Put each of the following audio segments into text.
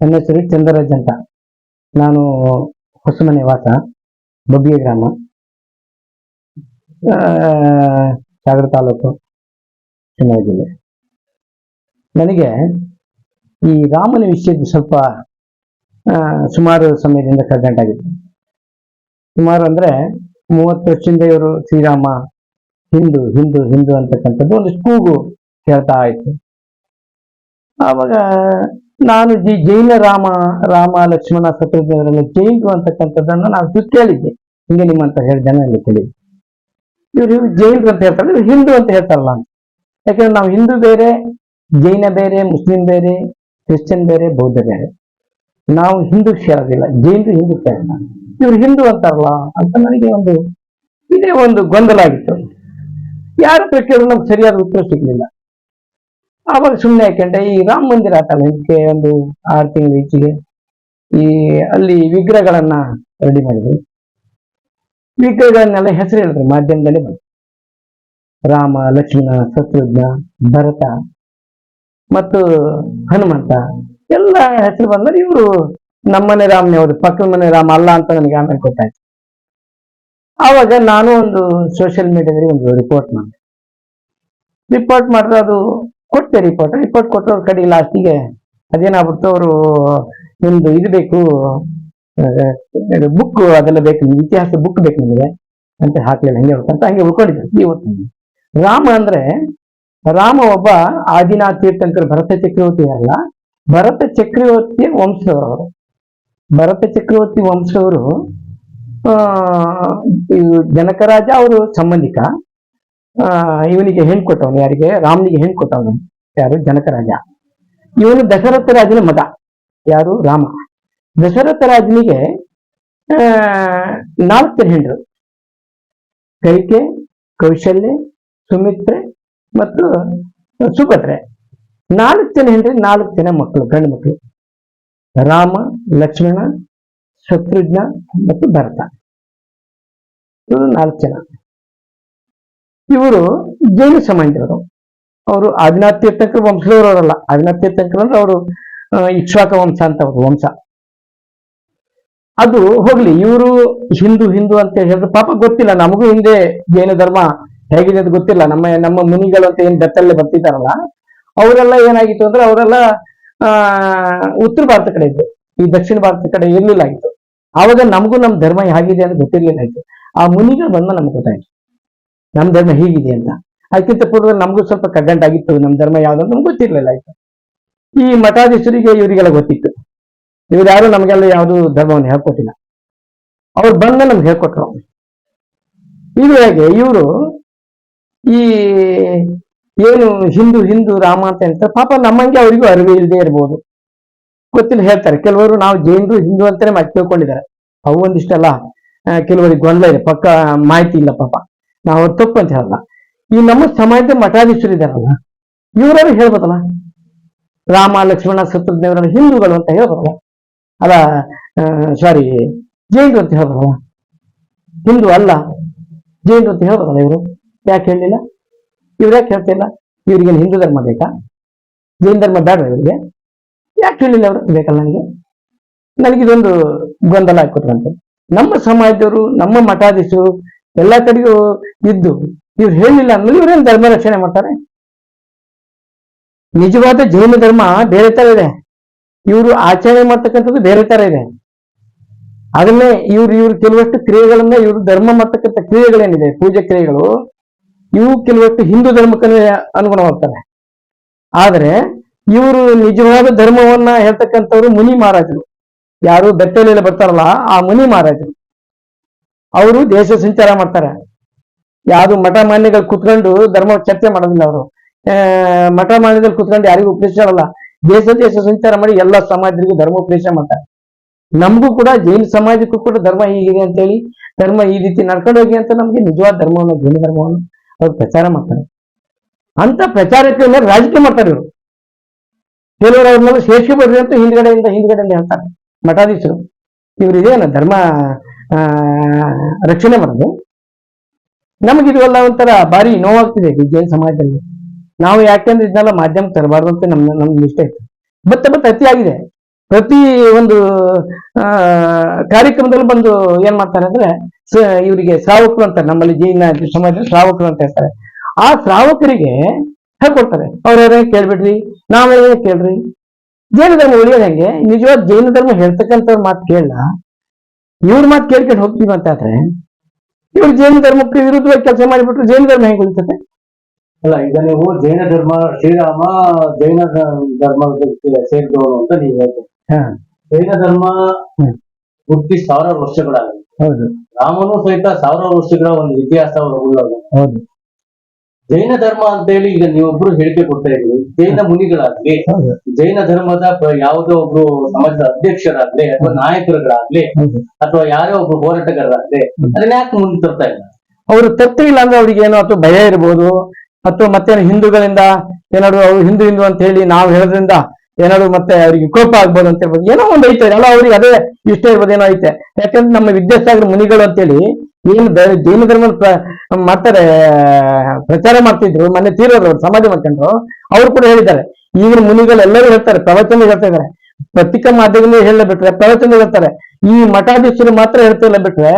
ನನ್ನ ಹೆಸರು ಚಂದ್ರರಾಜ್ ಅಂತ. ನಾನು ಹೊಸಮನೆ ವಾಸ ಬಬ್ಬಿಯ ಗ್ರಾಮ. ಸಾಗರ ತಾಲೂಕು ಶಿವಮೊಗ್ಗ ಜಿಲ್ಲೆ. ನನಗೆ ಈ ರಾಮನ ವಿಷಯದ ಸ್ವಲ್ಪ ಸುಮಾರು ಸಮಯದಿಂದ ಕಗ್ಗಂಟಾಗಿತ್ತು ಸುಮಾರು ಅಂದರೆ ಮೂವತ್ತು ವರ್ಷದಿಂದ ಇವರು ಶ್ರೀರಾಮ, ಹಿಂದೂ ಹಿಂದೂ ಹಿಂದೂ ಅಂತಕ್ಕಂಥದ್ದು ಒಂದು ಕೂಗು ಕೇಳ್ತಾ ಇತ್ತು ಆವಾಗ ನಾನು ಜಿ ಜೈನ ರಾಮ ರಾಮ ಲಕ್ಷ್ಮಣ ಶತ್ರುಘ್ನವರೆಲ್ಲ ಜೈನರು ಅಂತಕ್ಕಂಥದ್ದನ್ನು ನಾವು ಕೇಳಿದ್ದೆ ಹಿಂಗೆ ನಿಮ್ಮಂತ ಹೇಳಿ ಜನ ಕೇಳಿ ಕೇಳಿದ್ದೆ. ಇವರು ಜೈನರು ಅಂತ ಹೇಳ್ತಾರೆ, ಇವ್ರು ಹಿಂದೂ ಅಂತ ಹೇಳ್ತಾರಲ್ಲ ಯಾಕಂದ್ರೆ ನಾವು ಹಿಂದೂ ಬೇರೆ, ಜೈನ ಬೇರೆ, ಮುಸ್ಲಿಂ ಬೇರೆ, ಕ್ರಿಶ್ಚಿಯನ್ ಬೇರೆ, ಬೌದ್ಧ ಬೇರೆ. ನಾವು ಹಿಂದೂ ಸೇರೋದಿಲ್ಲ ಜೈನರು ಹಿಂದೂ ಸೇರಲ್ಲ ಇವ್ರು ಹಿಂದೂ ಅಂತಾರಲ್ಲ, ಅಂತ ನನಗೆ ಒಂದು, ಇದೇ ಒಂದು ಗೊಂದಲ ಆಗಿತ್ತು. ಯಾರ ಕೇಳಿದ್ರು ನಮ್ಗೆ ಸರಿಯಾದ ಉತ್ತರ ಸಿಗ್ಲಿಲ್ಲ. ಆವಾಗ ಸುಮ್ಮನೆ ಯಾಕೆಂದ್ರೆ ಈ ರಾಮ ಮಂದಿರ ಆತಲ್ಲ ಇದಕ್ಕೆ ಒಂದು ಆರು ತಿಂಗಳು ಈಚೆಗೆ ಈ ಅಲ್ಲಿ ವಿಗ್ರಹಗಳನ್ನ ರೆಡಿ ಮಾಡಿದ್ವಿ ವಿಗ್ರಹಗಳನ್ನೆಲ್ಲ ಹೆಸರು ಹೇಳಿದ್ರು, ಮಾಧ್ಯಮದಲ್ಲಿ ಬಂತು. ರಾಮ, ಲಕ್ಷ್ಮಣ, ಶತ್ರುಘ್ನ, ಭರತ ಮತ್ತು ಹನುಮಂತ, ಎಲ್ಲ ಹೆಸರು ಬಂದ್ರೆ ಇವರು ನಮ್ಮನೆ ರಾಮನೇ ಅವರು, ಪಕ್ಕದ ಮನೆ ರಾಮ ಅಲ್ಲ ಅಂತ ನನಗೆ ಆಮೇಲೆ ಗೊತ್ತಾಯ್ತು. ಆವಾಗ ನಾನು ಒಂದು ಸೋಷಿಯಲ್ ಮೀಡಿಯಾದಲ್ಲಿ ಒಂದು ರಿಪೋರ್ಟ್ ಮಾಡಿದೆ. ರಿಪೋರ್ಟ್ ಮಾಡಿದ್ರೆ ಅದು ಕೊಟ್ಟೆ ರಿಪೋರ್ಟ್ ರಿಪೋರ್ಟ್ ಕೊಟ್ಟವ್ರ ಕಡೆ ಲಾಸ್ಟಿಗೆ ಅದೇನಾಗ್ಬಿಡ್ತು, ಅವರು ನಿಮ್ದು ಇದು ಬೇಕು ಬುಕ್ ಅದೆಲ್ಲ ಬೇಕು ನಿಮ್ಗೆ ಇತಿಹಾಸ ಬುಕ್ ಬೇಕು ನಿಮಗೆ ಅಂತ ಹಾಕ್ಲಿಲ್ಲ, ಹಂಗೆ ಅಂತ ಹಂಗೆ ಉಳ್ಕೊಂಡಿದ್ದೆ ಇವತ್ತು ರಾಮ ಅಂದ್ರೆ, ರಾಮ ಒಬ್ಬ ಆದಿನಾಥ್ ತೀರ್ಥಂಕರ್ ಭರತ ಚಕ್ರವರ್ತಿ ಅಲ್ಲ, ಭರತ ಚಕ್ರವರ್ತಿಯ ವಂಶದವರು. ಭರತ ಚಕ್ರವರ್ತಿ ವಂಶದವರು ಜನಕರಾಜ ಅವರು ಸಂಬಂಧಿಕ. ಇವನಿಗೆ ಹೆಣ್ ಕೊಟ್ಟವನು ಯಾರಿಗೆ? ರಾಮನಿಗೆ ಹೆಣ್ ಕೊಟ್ಟವನು ಯಾರು? ಜನಕರಾಜ. ಇವನು ದಶರಥ ರಾಜನ ಮಗ. ಯಾರು? ರಾಮ. ದಶರಥ ರಾಜನಿಗೆ ನಾಲ್ಕು ಹೆಂಡ್ರು ಕೈಕೆ, ಕೌಶಲ್ಯ, ಸುಮಿತ್ರೆ ಮತ್ತು ಸುಭದ್ರೆ. ನಾಲ್ಕು ಜನ ಹೆಂಡ್ರಿ ನಾಲ್ಕು ಜನ ಮಕ್ಕಳು, ಗಂಡು ಮಕ್ಕಳು. ರಾಮ, ಲಕ್ಷ್ಮಣ, ಶತ್ರುಘ್ನ ಮತ್ತು ಭರತ. ನಾಲ್ಕು ಜನ. ಇವರು ಜೈನ ಸಮಾಜದವರು ಅವರು ಆದಿನಾಥ್ ತೀರ್ಥಂಕರ ವಂಶದವರವರಲ್ಲ ಆದಿನಾಥ್ ತೀರ್ಥಂಕರ್ ಅಂದ್ರೆ ಅವರು ಇಕ್ಷ್ವಾಕ ವಂಶ ಅಂತ ಅವರು, ವಂಶ. ಅದು ಹೋಗ್ಲಿ, ಇವರು ಹಿಂದೂ ಹಿಂದೂ ಅಂತ ಹೇಳಿದ್ರೆ ಪಾಪ ಗೊತ್ತಿಲ್ಲ. ನಮಗೂ ಹಿಂದೆ ಜೈನ ಧರ್ಮ ಹೇಗಿದೆ ಅಂತ ಗೊತ್ತಿಲ್ಲ. ನಮ್ಮ ನಮ್ಮ ಮುನಿಗಳು ಅಂತ ಏನ್ ಬೆತ್ತಲ್ಲೇ ಬರ್ತಿದ್ದಾರಲ್ಲ, ಅವರೆಲ್ಲ ಏನಾಗಿತ್ತು ಅಂದ್ರೆ ಅವರೆಲ್ಲ ಉತ್ತರ ಭಾರತ ಕಡೆ ಇದ್ದು ಈ ದಕ್ಷಿಣ ಭಾರತ ಕಡೆ ಇರ್ಲಿಲ್ಲ ಆಗಿತ್ತು? ಆವಾಗ ನಮಗೂ ನಮ್ಮ ಧರ್ಮ ಹೇಗಿದೆ ಅಂತ ಗೊತ್ತಿರ್ಲಿಲ್ಲ ಆಯ್ತು. ಆ ಮುನಿಗಳು ಬಂದ ನಮ್ಗೆ ಗೊತ್ತಾಯ್ತು. ನಮ್ಮ ಧರ್ಮ ಹೀಗಿದೆ ಅಂತ. ಅದಕ್ಕಿಂತ ಪೂರ್ವ ನಮಗೂ ಸ್ವಲ್ಪ ಕಗ್ಗಂಟಾಗಿತ್ತು ನಮ್ಮ ಧರ್ಮ ಯಾವ್ದಂತ ನಮ್ಗೆ ಗೊತ್ತಿರ್ಲಿಲ್ಲ ಆಯ್ತು. ಈ ಮಠಾಧೀಶರಿಗೆ ಇವರಿಗೆಲ್ಲ ಗೊತ್ತಿತ್ತು. ಇವ್ರು ಯಾರು ನಮಗೆಲ್ಲ ಯಾವುದು ಧರ್ಮವನ್ನು ಹೇಳ್ಕೊಟ್ಟಿಲ್ಲ. ಅವ್ರು ಬಂದ ನಮ್ಗೆ ಹೇಳ್ಕೊಟ್ರು. ಇದು ಹೇಗೆ? ಇವರು ಈ ಏನು ಹಿಂದೂ ಹಿಂದೂ, ರಾಮ ಅಂತ ಹೇಳ್ತಾರೆ. ಪಾಪ ನಮ್ಮಂಗೆ ಅವರಿಗೂ ಅರಿವು ಇಲ್ಲದೆ ಇರ್ಬೋದು. ಗೊತ್ತಿಲ್ಲ, ಹೇಳ್ತಾರೆ. ಕೆಲವರು ನಾವು ಜೈನರು, ಹಿಂದೂ ಅಂತಾನೆ ತಿಳ್ಕೊಂಡಿದ್ದಾರೆ. ಅವು ಒಂದಿಷ್ಟಲ್ಲ. ಕೆಲವರಿಗೆ ಗೊಂದಲ ಇದೆ. ಪಕ್ಕ ಮಾಹಿತಿ ಇಲ್ಲ ಪಾಪ. ನಾವು ತಪ್ಪು ಅಂತ ಹೇಳಲ್ಲ. ಈ ನಮ್ಮ ಸಮಾಜದ ಮಠಾಧೀಶರು ಇದಾರಲ್ಲ ಇವರಾರು ಹೇಳ್ಬೋದಲ್ಲ? ರಾಮ, ಲಕ್ಷ್ಮಣ, ಶತ್ರುಘ್ನವರ ಹಿಂದೂಗಳು ಅಂತ ಹೇಳ್ಬೋದಲ್ಲ? ಅಲ್ಲ ಸಾರಿ ಜೈನರು ಅಂತ ಹೇಳ್ಬೋದಲ್ಲ? ಹಿಂದೂ ಅಲ್ಲ, ಜೈನರು ಅಂತ ಹೇಳ್ಬೋದಲ್ಲ ಇವರು? ಯಾಕೆ ಹೇಳಲಿಲ್ಲ? ಇವ್ರು ಯಾಕೆ ಹೇಳ್ತಿಲ್ಲ ಇವ್ರಿಗೆ ಹಿಂದೂ ಧರ್ಮ ಬೇಕಾ? ಜೈನ ಧರ್ಮ ಬೇಡ ಇವರಿಗೆ? ಯಾಕೆ ಹೇಳಿಲ್ಲ ಅವರು? ಬೇಕಲ್ಲ ನನಗೆ? ನನಗಿದೊಂದು ಗೊಂದಲ ಹಾಕೊಟ್ರಂತೆ ನಮ್ಮ ಸಮಾಜದವರು, ನಮ್ಮ ಮಠಾಧೀಶರು ಎಲ್ಲಾ ಕಡೆಗೂ ಇದ್ದು. ಇವ್ರು ಹೇಳಿಲ್ಲ ಅಂದ್ರೆ ಇವ್ರೇನು ಧರ್ಮ ರಕ್ಷಣೆ ಮಾಡ್ತಾರೆ? ನಿಜವಾದ ಜೈನ ಧರ್ಮ ಬೇರೆ ತರ ಇದೆ. ಇವರು ಆಚರಣೆ ಮಾಡ್ತಕ್ಕಂಥದ್ದು ಬೇರೆ ತರ ಇದೆ. ಅದನ್ನೇ ಇವ್ರು ಇವ್ರು ಕೆಲವಷ್ಟು ಕ್ರಿಯೆಗಳನ್ನ ಇವರು ಧರ್ಮ ಮಾಡ್ತಕ್ಕಂಥ ಕ್ರಿಯೆಗಳೇನಿದೆ, ಪೂಜೆ ಕ್ರಿಯೆಗಳು, ಇವು ಕೆಲವಷ್ಟು ಹಿಂದೂ ಧರ್ಮಕ್ಕೆ ಅನುಗುಣವಾಗ್ತಾರೆ ಆದರೆ ಇವರು ನಿಜವಾದ ಧರ್ಮವನ್ನ ಹೇಳ್ತಕ್ಕಂಥವ್ರು ಮುನಿ ಮಹಾರಾಜರು. ಯಾರು ಬೆಟ್ಟಲೆಲ್ಲ ಬರ್ತಾರಲ್ಲ, ಆ ಮುನಿ ಮಹಾರಾಜರು. ಅವರು ದೇಶ ಸಂಚಾರ ಮಾಡ್ತಾರೆ. ಯಾವುದು ಮಠ ಮಾನ್ಯಗಳು ಕುತ್ಕೊಂಡು ಧರ್ಮ ಚರ್ಚೆ ಮಾಡೋದಿಲ್ಲ ಅವರು. ಮಠ ಮಾನ್ಯದಲ್ಲಿ ಕುತ್ಕೊಂಡು ಯಾರಿಗೂ ಉಪದೇಶ ಮಾಡಲ್ಲ ದೇಶ ದೇಶ ಸಂಚಾರ ಮಾಡಿ ಎಲ್ಲ ಸಮಾಜರಿಗೂ ಧರ್ಮ ಉಪದೇಶ ಮಾಡ್ತಾರೆ. ನಮಗೂ ಕೂಡ ಜೈನ ಸಮಾಜಕ್ಕೂ ಕೂಡ ಧರ್ಮ ಹೀಗಿದೆ ಅಂತೇಳಿ ಧರ್ಮ ಈ ರೀತಿ ನಡ್ಕೊಂಡು ಹೋಗಿ ಅಂತ ನಮ್ಗೆ ನಿಜವಾದ ಧರ್ಮವನ್ನು, ಜೈನ ಧರ್ಮವನ್ನು ಅವ್ರು ಪ್ರಚಾರ ಮಾಡ್ತಾರೆ. ಅಂತ ಪ್ರಚಾರಕ್ಕೆ ರಾಜಕೀಯ ಮಾಡ್ತಾರೆ ಇವರು. ಕೆಲವರು ಅವ್ರನ್ನೆಲ್ಲ ಬರ್ರಿ ಅಂತ ಹಿಂದ್ಗಡೆಯಿಂದ ಹಿಂದ್ಗಡೆಯಿಂದ ಹೇಳ್ತಾರೆ. ಮಠಾಧೀಶರು. ಇವ್ರು ಇದೇನ ಧರ್ಮ ರಕ್ಷಣೆ ಮಾಡೋದು. ನಮಗಿದೆಲ್ಲ ಒಂಥರ ಭಾರಿ ನೋವಾಗ್ತಿದೆ ವಿಜ್ಞಾನ ಸಮಾಜದಲ್ಲಿ. ನಾವು ಯಾಕೆಂದ್ರೆ ಇದನ್ನೆಲ್ಲ ಮಾಧ್ಯಮ ತರಬಾರ್ದು ಅಂತ ನಮ್ ಇಷ್ಟ ಇತ್ತು. ಬತ್ತ ಬತ್ತ ಅತಿ ಆಗಿದೆ. ಪ್ರತಿ ಒಂದು ಆ, ಕಾರ್ಯಕ್ರಮದಲ್ಲಿ ಬಂದು ಏನ್ ಮಾಡ್ತಾರೆ ಅಂದ್ರೆ ಇವರಿಗೆ ಶ್ರಾವಕರು ಅಂತಾರೆ ನಮ್ಮಲ್ಲಿ ಜೈನ ಸಮಾಜದಲ್ಲಿ ಶ್ರಾವಕರು ಅಂತ ಹೇಳ್ತಾರೆ. ಆ ಶ್ರಾವಕರಿಗೆ ಹೇಳ್ಕೊಡ್ತಾರೆ ಅವ್ರ ಕೇಳ್ಬಿಡ್ರಿ ನಾವೇ ಕೇಳ್ರಿ. ಜೈನ ಧರ್ಮ ಉಳಿಯೋದು ಹೆಂಗೆ? ನಿಜವಾದ ಜೈನ ಧರ್ಮ ಹೇಳ್ತಕ್ಕಂಥ ಮಾತು ಕೇಳಲ್ಲ ಇವ್ರ ಮಾತು ಕೇಳ್ಕೊಂಡು ಹೋಗ್ತೀವಿ ಅಂತ ಆದ್ರೆ ಇವ್ರು ಜೈನ ಧರ್ಮಕ್ಕೆ ವಿರುದ್ಧವಾಗಿ ಕೆಲಸ ಮಾಡಿಬಿಟ್ರು ಜೈನ ಧರ್ಮ ಹೆಂಗ್ ಉಳಿತದೆ? ಅಲ್ಲ ಈಗ ನೀವು ಜೈನ ಧರ್ಮ ಶ್ರೀರಾಮ ಜೈನ ಧರ್ಮ ಸೇರಿದವರು ಸೇರಿದವನು ಅಂತ ನೀವು ಹೇಳ್ತೀರಿ ಹಾ. ಜೈನ ಧರ್ಮ. ಹುಟ್ಟಿ ಸಾವಿರಾರು ವರ್ಷಗಳಾಗಿದೆ. ಹೌದು. ರಾಮನು ಸಹಿತ ಸಾವಿರಾರು ವರ್ಷಗಳ ಒಂದು ಇತಿಹಾಸ ಉಳ್ಳವರು ಹೌದು. ಜೈನ ಧರ್ಮ ಅಂತ ಹೇಳಿ ಈಗ ನೀವೊಬ್ರು ಹೇಳಿಕೆ ಕೊಡ್ತಾ ಇದ್ದೀವಿ ಜೈನ ಮುನಿಗಳಾಗ್ಲಿ ಜೈನ ಧರ್ಮದ ಯಾವುದೋ ಒಬ್ರು ಸಮಾಜದ ಅಧ್ಯಕ್ಷರಾಗ್ಲಿ ಅಥವಾ ನಾಯಕರುಗಳಾಗ್ಲಿ ಅಥವಾ ಯಾರೋ ಒಬ್ರು ಹೋರಾಟಗಾರರಾಗ್ಲಿ ಅದನ್ನ ಯಾಕೆ ಮುಂದೆ ತರ್ತಾ ಇಲ್ಲ? ಅವರು ತಪ್ಪೇ ಇಲ್ಲ ಅಂದ್ರೆ ಅವ್ರಿಗೆ ಏನೋ ಅಥವಾ ಭಯ ಇರ್ಬೋದು. ಅಥವಾ ಮತ್ತೆ ಹಿಂದೂಗಳಿಂದ ಏನಾದ್ರು ಅವ್ರು ಹಿಂದೂ ಹಿಂದೂ ಅಂತ ಹೇಳಿ ನಾವು ಹೇಳೋದ್ರಿಂದ ಏನಾದ್ರು ಮತ್ತೆ ಅವ್ರಿಗೆ ಕೋಪ ಆಗ್ಬೋದು ಅಂತ ಹೇಳ್ಬೋದು. ಏನೋ ಒಂದು ಐತೆ. ಅಲ್ಲ ಅವ್ರಿಗೆ ಅದೇ ಇಷ್ಟ ಇರ್ಬೋದು ಏನೋ ಐತೆ. ಯಾಕಂದ್ರೆ ನಮ್ಮ ವಿದ್ಯಾಸಾಗರ ಮುನಿಗಳು ಅಂತೇಳಿ ದ- ಜೈನ ಧರ್ಮ ಮಾಡ್ತಾರೆ ಪ್ರಚಾರ ಮಾಡ್ತಿದ್ರು. ಮೊನ್ನೆ ತೀರೋರು ಅವ್ರು, ಸಮಾಧಿ ಮಾಡ್ಕೊಂಡ್ರು. ಅವ್ರು ಕೂಡ ಹೇಳಿದ್ದಾರೆ. ಈಗಿನ ಮುನಿಗಳು ಎಲ್ಲರೂ ಹೇಳ್ತಾರೆ, ಪ್ರವಚನ ಹೇಳ್ತಾ ಇದಾರೆ ಪತ್ರಿಕಾ ಮಾಧ್ಯಮದಲ್ಲಿ ಹೇಳ ಬಿಟ್ರೆ ಪ್ರವಚನ ಹೇಳ್ತಾರೆ. ಈ ಮಠಾಧೀಶರು ಮಾತ್ರ ಹೇಳ್ತಿಲ್ಲ ಬಿಟ್ರೆ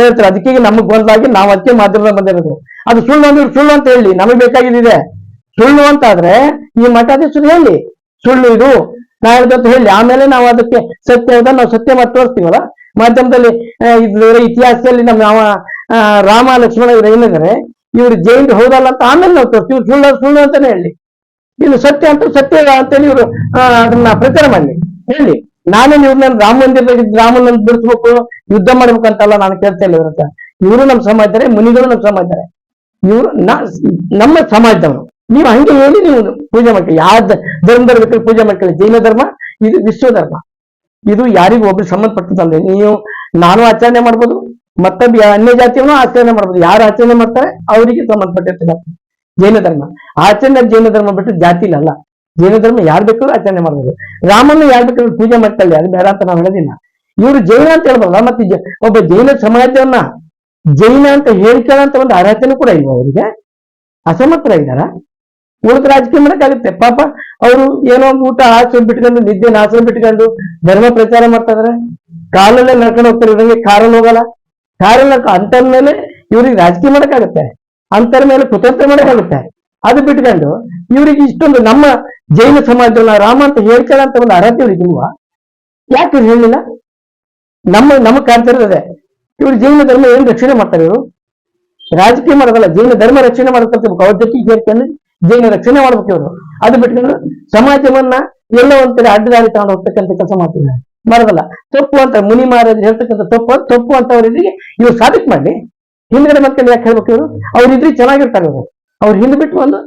ಹೇಳ್ತಾರೆ ಅದಕ್ಕೆ ನಮಗ್ ಗೊಂದಾಗಿ ನಾವ್ ಅದಕ್ಕೆ ಮಾಧ್ಯಮದ ಬಂದಿರೋದು ಅದು ಸುಳ್ಳು ಅಂದ್ರೆ ಸುಳ್ಳು ಅಂತ ಹೇಳಿ, ನಮಗ್ ಬೇಕಾಗಿದ್ದಿದೆ. ಸುಳ್ಳು ಅಂತ ಆದ್ರೆ, ಈ ಮಠಾಧೀಶರು ಹೇಳಿ, ಸುಳ್ಳು ಇದು. ನಾ ಹೇಳ್ದಂತ ಹೇಳಿ, ಆಮೇಲೆ ನಾವು ಅದಕ್ಕೆ ಸತ್ಯ ನಾವು ಸತ್ಯ ಮಾಡಿ ತೋರಿಸ್ತೀವಲ್ಲ? ಮಾಧ್ಯಮದಲ್ಲಿ ಇದ್ರೆ ಇತಿಹಾಸದಲ್ಲಿ ನಮ್ಮ ಆ, ರಾಮ ಲಕ್ಷ್ಮಣ ಇವ್ರು ಏನಿದ್ದಾರೆ ಇವ್ರು ಜೈನ್ ಹೋದಲ್ಲ ಅಂತ ಆಮೇಲೆ ನಾವು ತೋರಿಸ್ತೀವಿ. ಇವ್ರು ಸುಳ್ಳು ಸುಳ್ಳು ಅಂತಾನೆ ಹೇಳಿ. ಇನ್ನು ಸತ್ಯ ಅಂತ ಸತ್ಯ ಅಂತೇಳಿ ಇವರು ಅದನ್ನ ಪ್ರಚಾರ ಮಾಡಿ ಹೇಳಿ ನಾನೇ ನನ್ನ ರಾಮ ಮಂದಿರದಲ್ಲಿ ರಾಮನ ಬಿಡಿಸ್ಬೇಕು ಯುದ್ಧ ಮಾಡ್ಬೇಕಂತಲ್ಲ ನಾನು ಕೇಳ್ತಾ ಇಲ್ಲ ಇವ್ರ ಇವರು ನಮ್ಮ ಸಮಾಜದಾರೆ ಮುನಿಗಳು ನಮ್ಮ ಸಮಾಜದಾರೆ ಇವರು ನಮ್ಮ ಸಮಾಜದವರು. ನೀವು ಹಂಗೆ ಹೇಳಿ ನೀವು ಪೂಜೆ ಮಾಡ್ಕೊಳ್ಳಿ. ಯಾವ ಧರ್ಮದಲ್ಲಿ ಪೂಜೆ ಮಾಡ್ಕೊಳ್ಳಿ? ಜೈನ ಧರ್ಮ ಇದು ವಿಶ್ವ ಧರ್ಮ. ಇದು ಯಾರಿಗೂ ಒಬ್ರು ಸಂಬಂಧಪಟ್ಟದಲ್ಲ ನೀವು ನಾನು ಆಚರಣೆ ಮಾಡ್ಬೋದು ಮತ್ತೆ ಅನ್ಯ ಜಾತಿಯನ್ನು ಆಚರಣೆ ಮಾಡ್ಬೋದು. ಯಾರು ಆಚರಣೆ ಮಾಡ್ತಾರೆ? ಅವರಿಗೆ ಸಂಬಂಧಪಟ್ಟಿರ್ತದೆ ಜೈನ ಧರ್ಮ. ಆಚರಣೆ ಜೈನ ಧರ್ಮ ಬಿಟ್ಟು ಜಾತಿ ಇಲ್ಲ ಜೈನ ಧರ್ಮ ಯಾರು ಬೇಕಾದ್ರೂ ಆಚರಣೆ ಮಾಡ್ಬೋದು. ರಾಮನ್ನು ಯಾರು ಬೇಕಾದ್ರೂ ಪೂಜೆ ಮಾಡ್ತಾರೆ ಅದು ಬೇಡ ಅಂತ ನಾವು ಹೇಳೋದಿಲ್ಲ. ಇವರು ಜೈನ ಅಂತ ಹೇಳ್ಬಲ್ಲ ಮತ್ತೆ ಒಬ್ಬ ಜೈನ ಸಮಾಜವನ್ನ ಜೈನ ಅಂತ ಹೇಳ್ಕೊಳ್ಳೋಂತ ಒಂದು ಅರ್ಹತೆನೂ ಕೂಡ ಇಲ್ವಾ ಅವರಿಗೆ? ಅಸಮರ್ಥರಾಗಿದ್ದಾರ? ಉಳಿದ ರಾಜಕೀಯ ಮಾಡಕ್ಕಾಗುತ್ತೆ ಪಾಪ ಅವರು ಏನೋ ಊಟ ಆಸೆ ಬಿಟ್ಕೊಂಡು, ನಿದ್ದೆ ನಾಶ ಬಿಟ್ಕೊಂಡು ಧರ್ಮ ಪ್ರಚಾರ ಮಾಡ್ತಾ ಇದಾರೆ. ಕಾಲಲ್ಲೇ ನಡ್ಕೊಂಡು ಹೋಗ್ತಾರೆ. ಇವ್ರಿಗೆ ಕಾರಲ್ಲಿ ಹೋಗಲ್ಲ. ಕಾರಲ್ಲಿ ಅಂತರ್ ಮೇಲೆ ಇವ್ರಿಗೆ ರಾಜಕೀಯ ಮಾಡಕ್ಕಾಗುತ್ತೆ ಅಂತರ ಮೇಲೆ ಕುತಂತ್ರ ಮಾಡಕ್ಕಾಗುತ್ತೆ ಅದು ಬಿಟ್ಕೊಂಡು ಇವ್ರಿಗೆ ಇಷ್ಟೊಂದು ನಮ್ಮ ಜೈನ ಸಮಾಜದಲ್ಲ ರಾಮ ಅಂತ ಹೇಳ್ಕೊಳ್ಳೋಂತ ಒಂದು ಅರ್ಹತೆ ಇವ್ರಿಗೆ ಇಲ್ವಾ? ಯಾಕೆ ಇವ್ರು ಹೇಳಿಲ್ಲ ನಮ್ಮ ನಮ್ಮ ಕಾಣ್ತಿರೋದು ಇವ್ರು ಜೈನ ಧರ್ಮ ಏನ್ ರಕ್ಷಣೆ ಮಾಡ್ತಾರೆ ಇವರು? ರಾಜಕೀಯ ಮಾಡೋದಲ್ಲ, ಜೈನ ಧರ್ಮ ರಕ್ಷಣೆ ಮಾಡ್ಬೇಕು ಅವ್ರ ಜೊತೆಗೆ ಸೇರ್ಕೊಂಡು ಜೈನ ರಕ್ಷಣೆ ಮಾಡ್ಬೇಕು ಇವರು. ಅದು ಬಿಟ್ಕೊಂಡು ಸಮಾಜವನ್ನ ಎಲ್ಲೋ ಒಂದ್ ಕಡೆ ಅಡ್ಡದಾರಿ ತಗೊಂಡು ಹೋಗ್ತಕ್ಕಂಥ ಕೆಲಸ ಮಾಡ್ತಿದ್ದಾರೆ. ಮಾಡೋದಲ್ಲ ತಪ್ಪು ಅಂತ ಮುನಿ ಮಹಾರಾಜ್ ಹೇಳ್ತಕ್ಕಂಥ ತಪ್ಪು ತಪ್ಪು ಅವರಿಗೆ ಇವ್ರು ಸಾಬೀತು ಮಾಡಿ ಹಿಂದ್ಗಡೆ ಮತ್ತೆ ಯಾಕೆ ಹೇಳ್ಬೇಕು ಇವರು? ಅವ್ರಿದ್ರೆ ಚೆನ್ನಾಗಿರ್ತಾರೆ ಇವರು. ಅವ್ರು ಹಿಂದೆ ಬಿಟ್ಟು ಒಂದು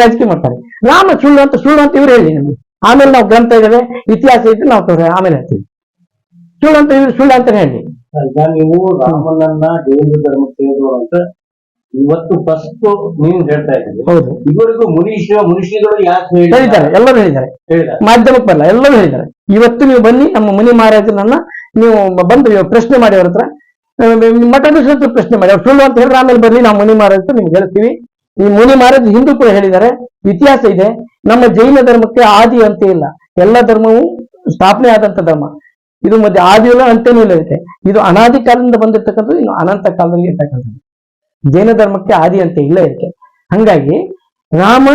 ರಾಜಕೀಯ ಮಾಡ್ತಾರೆ. ರಾಮ ಸುಳ್ಳು ಅಂತ ಸುಳ್ಳು ಅಂತ ಇವ್ರು ಹೇಳಿ ನಮ್ಗೆ. ಆಮೇಲೆ ನಾವು ಗ್ರಂಥ ಇದ್ದೇವೆ ಇತಿಹಾಸ ಇದ್ರೆ ನಾವು ಆಮೇಲೆ ಹೇಳ್ತೀವಿ. ಸುಳ್ಳು ಅಂತ ಇವ್ರು ಸುಳ್ಳು ಅಂತ ಹೇಳಿ. ನೀವು ರಾಮನನ್ನ ಜೈನ ಧರ್ಮಕ್ಕೆ ಸೇರಿದವರು ಅಂತ ಇವತ್ತು ಫಸ್ಟ್ ನೀನು ಹೇಳ್ತಾ ಇದ್ದೀವಿ ಹೌದು. ಇವರಿಗೂ ಮುನೀಶ್ ಮುನಿಷಿಗಳು ಯಾಕೆ ಹೇಳಿದ್ದಾರೆ? ಎಲ್ಲರೂ ಹೇಳಿದ್ದಾರೆ. ಮಾಧ್ಯಮಕ್ಕೆ ಬರಲ್ಲ ಎಲ್ಲರೂ ಹೇಳಿದ್ದಾರೆ. ಇವತ್ತು ನೀವು ಬನ್ನಿ ನಮ್ಮ ಮುನಿ ಮಹಾರಾಜನನ್ನ ನೀವು ಬಂದು ಪ್ರಶ್ನೆ ಮಾಡಿ ಅವ್ರ ಹತ್ರ. ಮಠಾಧೀಶರ ಪ್ರಶ್ನೆ ಮಾಡಿ. ಅವ್ರು ಸುಳ್ಳು ಅಂತ ಹೇಳಿದ್ರೆ ಆಮೇಲೆ ಬರ್ಲಿ ನಾವು ಮುನಿ ಮಹಾರಾಜ್ ನಿಮ್ಗೆ ಹೇಳ್ತೀವಿ. ಈ ಮುನಿ ಮಹಾರಾಜ್ ಹಿಂದೂ ಕೂಡ ಹೇಳಿದ್ದಾರೆ. ಇತಿಹಾಸ ಇದೆ. ನಮ್ಮ ಜೈನ ಧರ್ಮಕ್ಕೆ ಆದಿ ಅಂತ ಇಲ್ಲ. ಎಲ್ಲ ಧರ್ಮವು ಸ್ಥಾಪನೆ ಆದಂತ ಧರ್ಮ. ಇದು ಮಧ್ಯೆ ಆದಿಯಲ್ಲ ಅಂತೇನೂ ಇಲ್ಲ ಇದೆ ಇದು ಅನಾದಿ ಕಾಲದಿಂದ ಬಂದಿರ್ತಕ್ಕಂಥದ್ದು ಇನ್ನು ಅನಂತ ಕಾಲದಲ್ಲಿ ಇರ್ತಕ್ಕಂಥದ್ದು. ಜೈನ ಧರ್ಮಕ್ಕೆ ಆದಿ ಅಂತ ಇಲ್ಲ ಇದಕ್ಕೆ ಹಂಗಾಗಿ ರಾಮ,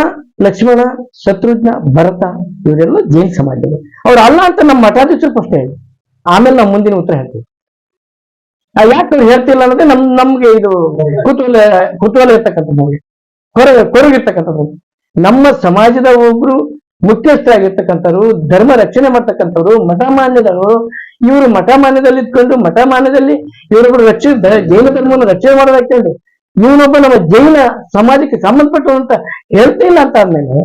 ಲಕ್ಷ್ಮಣ, ಶತ್ರುಘ್ನ, ಭರತ ಇವರೆಲ್ಲ ಜೈನ ಸಮಾಜದವರು. ಅವ್ರು ಅಲ್ಲ ಅಂತ ನಮ್ಮ ಮಠಾಧೀಶರು ಪ್ರಶ್ನೆ ಹೇಳಿ ಆಮೇಲೆ ನಾವು ಮುಂದಿನ ಉತ್ತರ ಹೇಳ್ತೀವಿ. ಯಾಕೆ ಹೇಳ್ತಿಲ್ಲ ಅನ್ನೋದೇ ನಮ್, ನಮ್ಗೆ ಇದು ಕುತೂಹಲ ಕುತೂಹಲ ಇರ್ತಕ್ಕಂಥದ್ದು ಕೊರಗ ಕೊರಗಿರ್ತಕ್ಕಂಥದ್ದು. ನಮ್ಮ ಸಮಾಜದ ಒಬ್ರು ಮುಖ್ಯಸ್ಥರಾಗಿರ್ತಕ್ಕಂಥವ್ರು, ಧರ್ಮ ರಕ್ಷಣೆ ಮಾಡ್ತಕ್ಕಂಥವ್ರು, ಮಠ ಮಾನ್ಯದವರು, ಇವರು ಮಠ ಮಾನ್ಯದಲ್ಲಿ ಇದ್ಕೊಂಡು ಮಠ ಮಾನ್ಯದಲ್ಲಿ ಇವರೊಬ್ಬರು ರಕ್ಷಣೆ ಜೈನ ಧರ್ಮವನ್ನು ರಕ್ಷಣೆ ಮಾಡೋದಾಕೊಂಡು ಇವನೊಬ್ಬ ನಮ್ಮ ಜೈನ ಸಮಾಜಕ್ಕೆ ಸಂಬಂಧಪಟ್ಟು ಅಂತ ಹೇಳ್ತಿಲ್ಲ ಅಂತ ಆದ್ಮೇಲೆ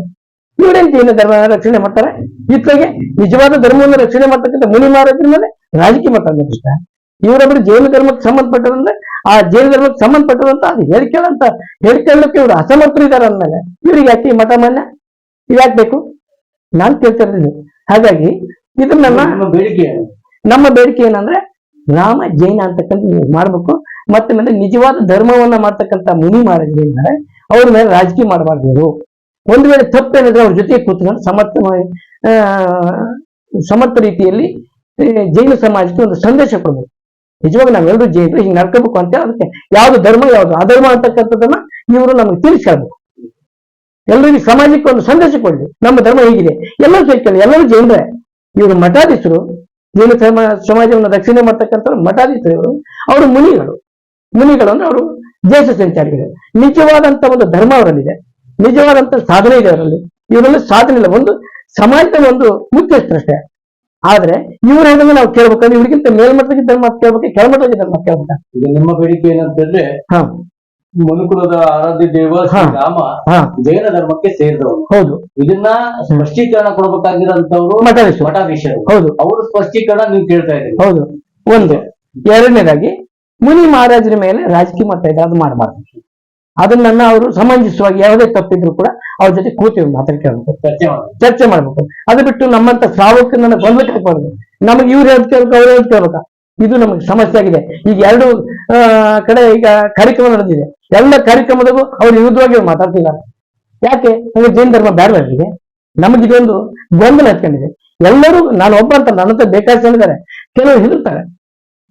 ಇವರೇನ್ ಜೈನ ಧರ್ಮ ರಕ್ಷಣೆ ಮಾಡ್ತಾರೆ. ಇತ್ಲಾಗೆ ನಿಜವಾದ ಧರ್ಮವನ್ನು ರಕ್ಷಣೆ ಮಾಡ್ತಕ್ಕಂಥ ಮುನಿ ಮೇಲೆ ರಾಜಕೀಯ ಮಾಡ್ತಾರೆ ಕೃಷ್ಣ ಇವರೊಬ್ಬರು ಜೈನ ಧರ್ಮಕ್ಕೆ ಸಂಬಂಧಪಟ್ಟದಂದ್ರೆ ಆ ಜೈನ ಧರ್ಮಕ್ಕೆ ಸಂಬಂಧಪಟ್ಟದಂತ ಅದು ಹೇಳ್ಕೊಳ್ಳಂತ ಹೇಳ್ಕೊಳ್ಳಕ್ಕೆ ಇವರು ಅಸಮರ್ಥರು ಇದಾರೆ ಅಂದ್ಮೇಲೆ ಇವ್ರಿಗೆ ಯಾಕೆ ಈ ಮಠ ಮಾನ್ಯ? ಇವ್ಯಾಕ್ ಬೇಕು? ನಾನ್ ಕೇಳ್ತಾ ಇರೋದು ಹಾಗಾಗಿ ಇದು ನನ್ನ ಬೇಡಿಕೆ. ನಮ್ಮ ಬೇಡಿಕೆ ಏನಂದ್ರೆ ರಾಮ, ಜೈನ ಅಂತಕ್ಕಂಥ ನೀವು ಮಾಡ್ಬೇಕು. ಮತ್ತೆ ಮೇಲೆ ನಿಜವಾದ ಧರ್ಮವನ್ನ ಮಾಡ್ತಕ್ಕಂಥ ಮುನಿ ಮಹಾರಾಜರಿದ್ದಾರೆ ಅವ್ರ ಮೇಲೆ ರಾಜಕೀಯ ಮಾಡಬಾರ್ದು ಒಂದು ವೇಳೆ ತಪ್ಪೇನಿದ್ರೆ ಅವ್ರ ಜೊತೆ ಕೂತ್ಕೊಂಡು ಸಮರ್ಥವಾಗಿ ಸಮರ್ಥ ರೀತಿಯಲ್ಲಿ ಜೈನ ಸಮಾಜಕ್ಕೆ ಒಂದು ಸಂದೇಶ ಕೊಡಬೇಕು. ನಿಜವಾಗ ನಾವೆಲ್ಲರೂ ಜೈನರು, ಹಿಂಗೆ ನಡ್ಕೋಬೇಕು ಅಂತ ಅದಕ್ಕೆ ಯಾವ್ದು ಧರ್ಮ, ಯಾವ್ದು ಅಧರ್ಮ ಅಂತಕ್ಕಂಥದ್ದನ್ನ ಇವರು ನಮ್ಗೆ ತಿಳಿಸ್ಕೊಳ್ಬೇಕು ಎಲ್ಲರಿಗೂ ಸಮಾಜಕ್ಕೆ ಒಂದು ಸಂದೇಶ ಕೊಡ್ಲಿ. ನಮ್ಮ ಧರ್ಮ ಹೀಗಿದೆ. ಎಲ್ಲರೂ ಸೇರ್ಕೊಳ್ಳಿ. ಎಲ್ಲರೂ ಜೈನರೇ. ಇವರು ಮಠಾಧೀಶರು. ಧರ್ಮ ಸಮಾಜವನ್ನು ರಕ್ಷಣೆ ಮಾಡ್ತಕ್ಕಂಥ ಮಠಾಧೀಶರು ಅವರು ಮುನಿಗಳು. ಮುನಿಗಳು ಅಂದ್ರೆ ಅವರು ದೇಶ ಸಂಚಾರಿಗಳು. ನಿಜವಾದಂತ ಒಂದು ಧರ್ಮ ಅವರಲ್ಲಿದೆ. ನಿಜವಾದಂತ ಸಾಧನೆ ಇದೆ ಅವರಲ್ಲಿ. ಇವರಲ್ಲಿ ಸಾಧನೆ ಇಲ್ಲ. ಒಂದು ಸಮಾಜದ ಒಂದು ಮುಖ್ಯಸ್ಥರಷ್ಟೇ ಆದ್ರೆ ಇವ್ರ ಹೇಳಿದ್ರೆ ನಾವು ಕೇಳ್ಬೇಕಂದ್ರೆ ಇವ್ರಿಗಿಂತ ಮೇಲ್ಮಟ್ಟಕ್ಕೆ ಧರ್ಮ ಕೇಳ್ಬೇಕು ಕೆಳಮಟ್ಟದ ಧರ್ಮ ಕೇಳ್ಬೇಕು. ನಿಮ್ಮ ಬೇಡಿಕೆ ಏನಂತಂದ್ರೆ ಹಾ. ಮನುಕುಲದ ಆರಾಧ್ಯ ದೇವ ಶ್ರೀರಾಮ ಹಾ. ಜೈನ ಧರ್ಮಕ್ಕೆ ಸೇರಿದವರು. ಹೌದು. ಇದನ್ನ ಸ್ಪಷ್ಟೀಕರಣ ಕೊಡಬೇಕಾಗಿರೋಂಥವ್ರು ಮಠಾಧೀಶರು. ಹೌದು. ಅವರು ಸ್ಪಷ್ಟೀಕರಣ ನೀವು ಕೇಳ್ತಾ ಇದ್ದೀರಿ. ಹೌದು. ಒಂದು. ಎರಡನೇದಾಗಿ ಮುನಿ ಮಹಾರಾಜರ ಮೇಲೆ ರಾಜಕೀಯ ಮತ ಇದೆ ಅದು ಮಾಡಬಾರ್ದು. ಅದನ್ನ ಅವರು ಸಮಂಜಸವಾಗಿ ಯಾವುದೇ ತಪ್ಪಿದ್ರು ಕೂಡ ಅವ್ರ ಜೊತೆ ಕೂತೀವಿ ಮಾತ್ರ ಚರ್ಚೆ ಮಾಡಿ ಚರ್ಚೆ ಮಾಡ್ಬೇಕು. ಅದು ಬಿಟ್ಟು ನಮ್ಮಂತ ಶ್ರಾವಕರನ್ನ ಗೊಂದಲಕ್ಕೆ ಹಾಕಬಾರ್ದು ನಮಗೆ ಇವ್ರು ಹೇಳ್ತ ಕೇಳ್ಬೇಕು ಅವ್ರು ಹೇಳ್ತ ಕೇಳ್ಬೇಕಾ? ಇದು ನಮಗೆ ಸಮಸ್ಯೆ ಆಗಿದೆ. ಈಗ ಎರಡು ಕಡೆ ಈಗ ಕಾರ್ಯಕ್ರಮ ನಡೆದಿದೆ. ಎಲ್ಲ ಕಾರ್ಯಕ್ರಮದಾಗೂ ಅವ್ರು ವಿರುದ್ಧವಾಗಿ ಮಾತಾಡ್ತಿಲ್ಲ. ಯಾಕೆ? ನಮಗೆ ಜೈನ ಧರ್ಮ ಬೇಡ ಅವರಿಗೆ ನಮಗಿದೊಂದು ಗೊಂದಲ ಹತ್ಕೊಂಡಿದೆ. ಎಲ್ಲರೂ ನಾನು ಒಬ್ಬ ಅಂತ ನನ್ನ ಹತ್ರ ಬೇಕಾದ ಹೇಳಿದ್ದಾರೆ. ಕೆಲವರು ಹೆದರ್ತಾರೆ.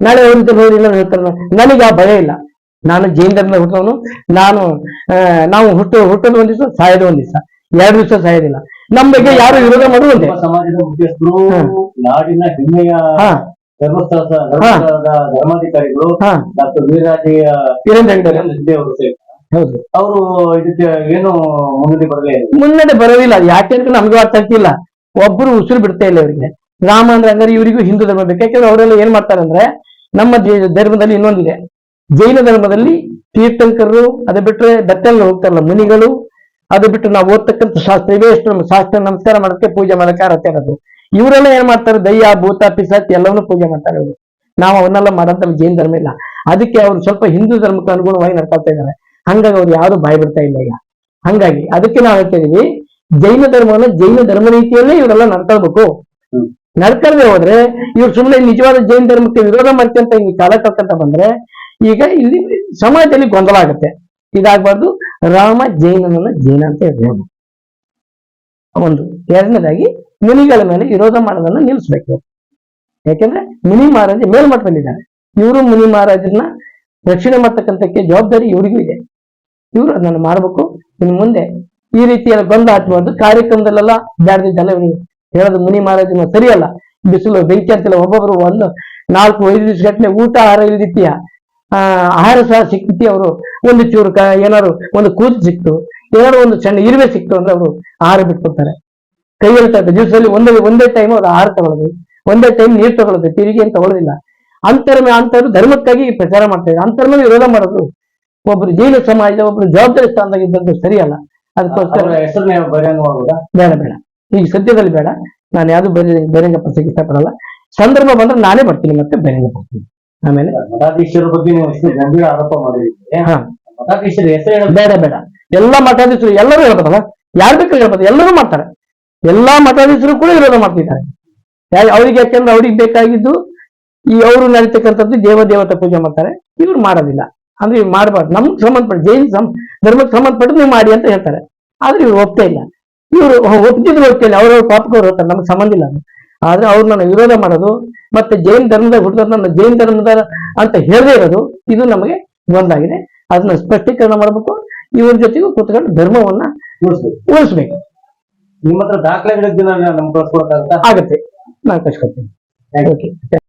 ನಾಳೆ ಅವ್ರ ಎಲ್ಲರೂ ಹೇಳ್ತಾರೆ ನನಗೆ ಆ ಭಯ ಇಲ್ಲ. ನಾನು ಜೈನ್ ಧರ್ಮ ಹುಟ್ಟವನು ನಾನು ನಾವು ಹುಟ್ಟು ಹುಟ್ಟೋದು ಒಂದ್ ದಿವಸ ಸಾಯೋದು ಒಂದ್ ದಿವಸ. ಎರಡು ದಿವಸ ಸಾಯೋದಿಲ್ಲ. ನಮ್ಮ ಬಗ್ಗೆ ಯಾರು ವಿರೋಧ ಮಾಡುವಂತೆ. ಸಮಾಜದ ಮುಖ್ಯಸ್ಥರು. ನಾಡಿನ ಹೆಮ್ಮೆಯ ಹಾ. ಧರ್ಮಸ್ಥಳ ಧರ್ಮಸ್ಥಳದ ಧರ್ಮಾಧಿಕಾರಿಗಳು ಡಾಕ್ಟರ್ ಅವರು ಹೌದು. ಅವರು ಇದಕ್ಕೆ ಏನು ಮುನ್ನಡೆ ಬರಲೇ ಮುನ್ನಡೆ ಬರೋದಿಲ್ಲ. ಯಾಕೆ ಅಂತ ನಮ್ಗೆ ಅರ್ಥ ಆಗ್ತಿಲ್ಲ. ಒಬ್ರು ಉಸಿರು ಬಿಡ್ತಾ ಇಲ್ಲ ಇವರಿಗೆ. ರಾಮ ಅಂದ್ರೆ ಅಂದ್ರೆ ಇವರಿಗೂ ಹಿಂದೂ ಧರ್ಮ ಬೇಕು. ಯಾಕಂದ್ರೆ ಅವರೆಲ್ಲ ಏನ್ ಮಾಡ್ತಾರೆ ಅಂದ್ರೆ ನಮ್ಮ ಧರ್ಮದಲ್ಲಿ ಇನ್ನೊಂದಿದೆ. ಜೈನ ಧರ್ಮದಲ್ಲಿ ತೀರ್ಥಂಕರರು ಅದು ಬಿಟ್ರೆ ಬೆತ್ತಲ್ ಹೋಗ್ತಾರಲ್ಲ ಮುನಿಗಳು ಅದು ಬಿಟ್ಟು ನಾವು ಓದ್ತಕ್ಕಂಥ ಶಾಸ್ತ್ರ ಇವೇ ಎಷ್ಟು ನಮ್ಮ ಶಾಸ್ತ್ರ ನಮಸ್ಕಾರ ಮಾಡೋಕ್ಕೆ ಪೂಜೆ ಮಾಡೋಕೆ ಅರ್ಥ ಇರೋದು. ಇವರೆಲ್ಲ ಏನ್ ಮಾಡ್ತಾರೆ? ದಯ್ಯ ಭೂತ ಪಿಸತ್ ಎಲ್ಲವನ್ನೂ ಪೂಜೆ ಮಾಡ್ತಾರೆ ಅವರು. ನಾವು ಅವನ್ನೆಲ್ಲ ಮಾಡಂತ ನಮ್ಮ ಜೈನ ಧರ್ಮ ಇಲ್ಲ. ಅದಕ್ಕೆ ಅವ್ರು ಸ್ವಲ್ಪ ಹಿಂದೂ ಧರ್ಮಕ್ಕೆ ಅನುಗುಣವಾಗಿ ನಡ್ಕೊಳ್ತಾ ಇದ್ದಾರೆ. ಹಂಗಾಗಿ ಅವ್ರು ಯಾರು ಭಯ ಬಿಡ್ತಾ ಇಲ್ಲ ಈಗ. ಹಂಗಾಗಿ ಅದಕ್ಕೆ ನಾವು ಹೇಳ್ತಾ ಇದೀವಿ ಜೈನ ಧರ್ಮವನ್ನ ಜೈನ ಧರ್ಮ ರೀತಿಯಲ್ಲೇ ಇವರೆಲ್ಲ ನಡ್ಕೊಳ್ಬೇಕು. ಹ್ಮ್. ನಡ್ಕೊಳ್ದೆ ಹೋದ್ರೆ ಇವ್ರು ಸುಮ್ಮನೆ ನಿಜವಾದ ಜೈನ ಧರ್ಮಕ್ಕೆ ವಿರೋಧ ಮಾಡ್ಕೊಂತ ಈ ಕಾಲ ಕಳ್ಕೊಂತ ಬಂದ್ರೆ ಈಗ ಇಲ್ಲಿ ಸಮಾಜದಲ್ಲಿ ಗೊಂದಲ ಆಗುತ್ತೆ. ಇದಾಗಬಾರ್ದು ರಾಮ ಜೈನನನ್ನ ಜೈನ ಅಂತ ಹೇಳ್ಬೋದು ಒಂದು ಎರಡನೇದಾಗಿ ಮುನಿಗಳ ಮೇಲೆ ವಿರೋಧ ಮಾಡೋದನ್ನ ನಿಲ್ಲಿಸ್ಬೇಕು ಯಾಕೆಂದ್ರೆ ಮುನಿ ಮಹಾರಾಜ ಮೇಲ್ಮಟ್ಟದಲ್ಲಿದ್ದಾರೆ. ಇವರು ಮುನಿ ಮಹಾರಾಜರನ್ನ ರಕ್ಷಣೆ ಮಾಡ್ತಕ್ಕಂಥಕ್ಕೆ ಜವಾಬ್ದಾರಿ ಇವರಿಗೂ ಇದೆ. ಇವರು ಅದನ್ನು ಮಾಡಬೇಕು. ಇನ್ನು ಮುಂದೆ ಈ ರೀತಿಯ ಗೊಂದಲ ಹಚ್ಚಬಾರ್ದು ಕಾರ್ಯಕ್ರಮದಲ್ಲೆಲ್ಲ ಬ್ಯಾಡದ ಜನ ಹೇಳೋದು ಮುನಿ ಮಹಾರಾಜನ ಸರಿಯಲ್ಲ. ಬಿಸಿಲು, ಬೆಂಕಿ ಅಂತಿಲ್ಲ ಒಬ್ಬೊಬ್ರು ಒಂದು ನಾಲ್ಕು, ಐದು ದಿವಸ ಗಟ್ಟಲೆ ಊಟ, ಆಹಾರ ಇಲ್ದಿತ್ತೀಯ ಆಹಾರ ಸಹ ಸಿಕ್ತಿ ಅವರು? ಒಂದು ಚೂರು ಏನಾದ್ರು ಒಂದು ಕೂದಲು ಸಿಕ್ತು, ಏನಾದ್ರು ಒಂದು ಸಣ್ಣ ಇರುವೆ ಸಿಕ್ತು ಅಂದ್ರೆ ಅವರು ಆಹಾರ ಬಿಟ್ಕೊಡ್ತಾರೆ. ಕೈ ತಗೊಳ್ತದೆ ದಿವಸದಲ್ಲಿ ಒಂದೇ ಒಂದೇ ಟೈಮ್ ಅವ್ರು ಆಹಾರ ತಗೊಳ್ಳೋದು ಒಂದೇ ಟೈಮ್ ನೀರು ತಗೊಳ್ಳೋದು ತಿರುಗಿ ಏನು ತಗೊಳ್ಳೋದಿಲ್ಲ. ಅಂತರ ಅಂತವ್ರು ಧರ್ಮಕ್ಕಾಗಿ ಪ್ರಚಾರ ಮಾಡ್ತಾ ಇದ್ದಾರೆ. ಅಂತರ್ಮ ವಿರೋಧ ಮಾಡೋದು ಒಬ್ರು ಜೈನ ಸಮಾಜದ ಒಬ್ರು ಜವಾಬ್ದಾರಿ ಸ್ಥಾನದಾಗ ಇದ್ದಂತ ಸರಿಯಲ್ಲ. ಅದಕ್ಕೋಸ್ಕರ ಬೇಡ ಬೇಡ. ಈಗ ಸದ್ಯದಲ್ಲಿ ಬೇಡ. ನಾನು ಯಾವ್ದು ಬೇರೆ ಬೇರೆಂಗ ಪ್ರಸಂಗ ಇಷ್ಟಪಡಲ್ಲ. ಸಂದರ್ಭ ಬಂದ್ರೆ ನಾನೇ ಬರ್ತೀನಿ ಮತ್ತೆ ಬೇರೆಂಗ ಬರ್ತೀನಿ ಆಮೇಲೆ? ಮಠಾಧೀಶರ ಬಗ್ಗೆ ನೀವು ಇಷ್ಟು ಗಂಭೀರ ಆರೋಪ ಮಾಡಿದ್ದೀರಿ. ಮಠಾಧೀಶರ ಹೆಸರು ಬೇಡ ಬೇಡ. ಎಲ್ಲ ಮಠಾಧೀಶರು ಎಲ್ಲರೂ ಹೇಳ್ಬೋದಲ್ಲ ಯಾರು ಬೇಕಾದ್ರೂ ಹೇಳ್ಬೋದು. ಎಲ್ಲರೂ ಮಾಡ್ತಾರೆ. ಎಲ್ಲಾ ಮಠಾಧೀಶರು ಕೂಡ ವಿರೋಧ ಮಾಡ್ತಿದ್ದಾರೆ. ಯಾ- ಅವ್ರಿಗೆ ಯಾಕೆಂದ್ರೆ ಅವ್ರಿಗೆ ಬೇಕಾಗಿದ್ದು ಈ ಅವರು ನಡೀತಕ್ಕಂಥದ್ದು ದೇವ ದೇವತೆ ಪೂಜೆ ಮಾಡ್ತಾರೆ. ಇವ್ರು ಮಾಡೋದಿಲ್ಲ. ಅಂದ್ರೆ ಇವ್ರು ಮಾಡಬಾರ್ದು. ನಮ್ಗೆ ಸಂಬಂಧಪಟ್ಟ ಜೈನ್ ಸಂ ಧರ್ಮಕ್ಕೆ ಸಂಬಂಧಪಟ್ಟು ನೀವು ಮಾಡಿ ಅಂತ ಹೇಳ್ತಾರೆ. ಆದ್ರೆ ಇವ್ರು ಒಪ್ತಾ ಇಲ್ಲ. ಇವರು ಒಪ್ತಾ ಇಲ್ಲ. ಅವ್ರವ್ರ ಪಾಪಕ್ಕೆ ಅವ್ರು ಹೋಗ್ತಾರೆ ನಮ್ಗೆ ಸಂಬಂಧ ಇಲ್ಲ ಆದ್ರೆ ಅವ್ರು ನನ್ನ ವಿರೋಧ ಮಾಡೋದು ಮತ್ತೆ ಜೈನ್ ಧರ್ಮದ ಹುಡುಗರು ನನ್ನ ಜೈನ್ ಧರ್ಮದ ಅಂತ ಹೇಳದೇ ಇರೋದು ಇದು ನಮಗೆ ಒಂದಾಗಿದೆ ಅದನ್ನ ಸ್ಪಷ್ಟೀಕರಣ ಮಾಡಬೇಕು. ಇವ್ರ ಜೊತೆಗೂ ಕೂತ್ಕೊಂಡು ಧರ್ಮವನ್ನ ಉಳಿಸ್ಬೇಕು. ನಿಮ್ಮ ಹತ್ರ ದಾಖಲೆಗಳಿದ್ದ ನಮ್ಗೆ ಕಳ್ಸ್ಕೊಡಕ್ಕಾಗತ್ತಾ ಆಗುತ್ತೆ. ನಾನು ಕಳ್ಸ್ಕೊಡ್ತೀನಿ. ಓಕೆ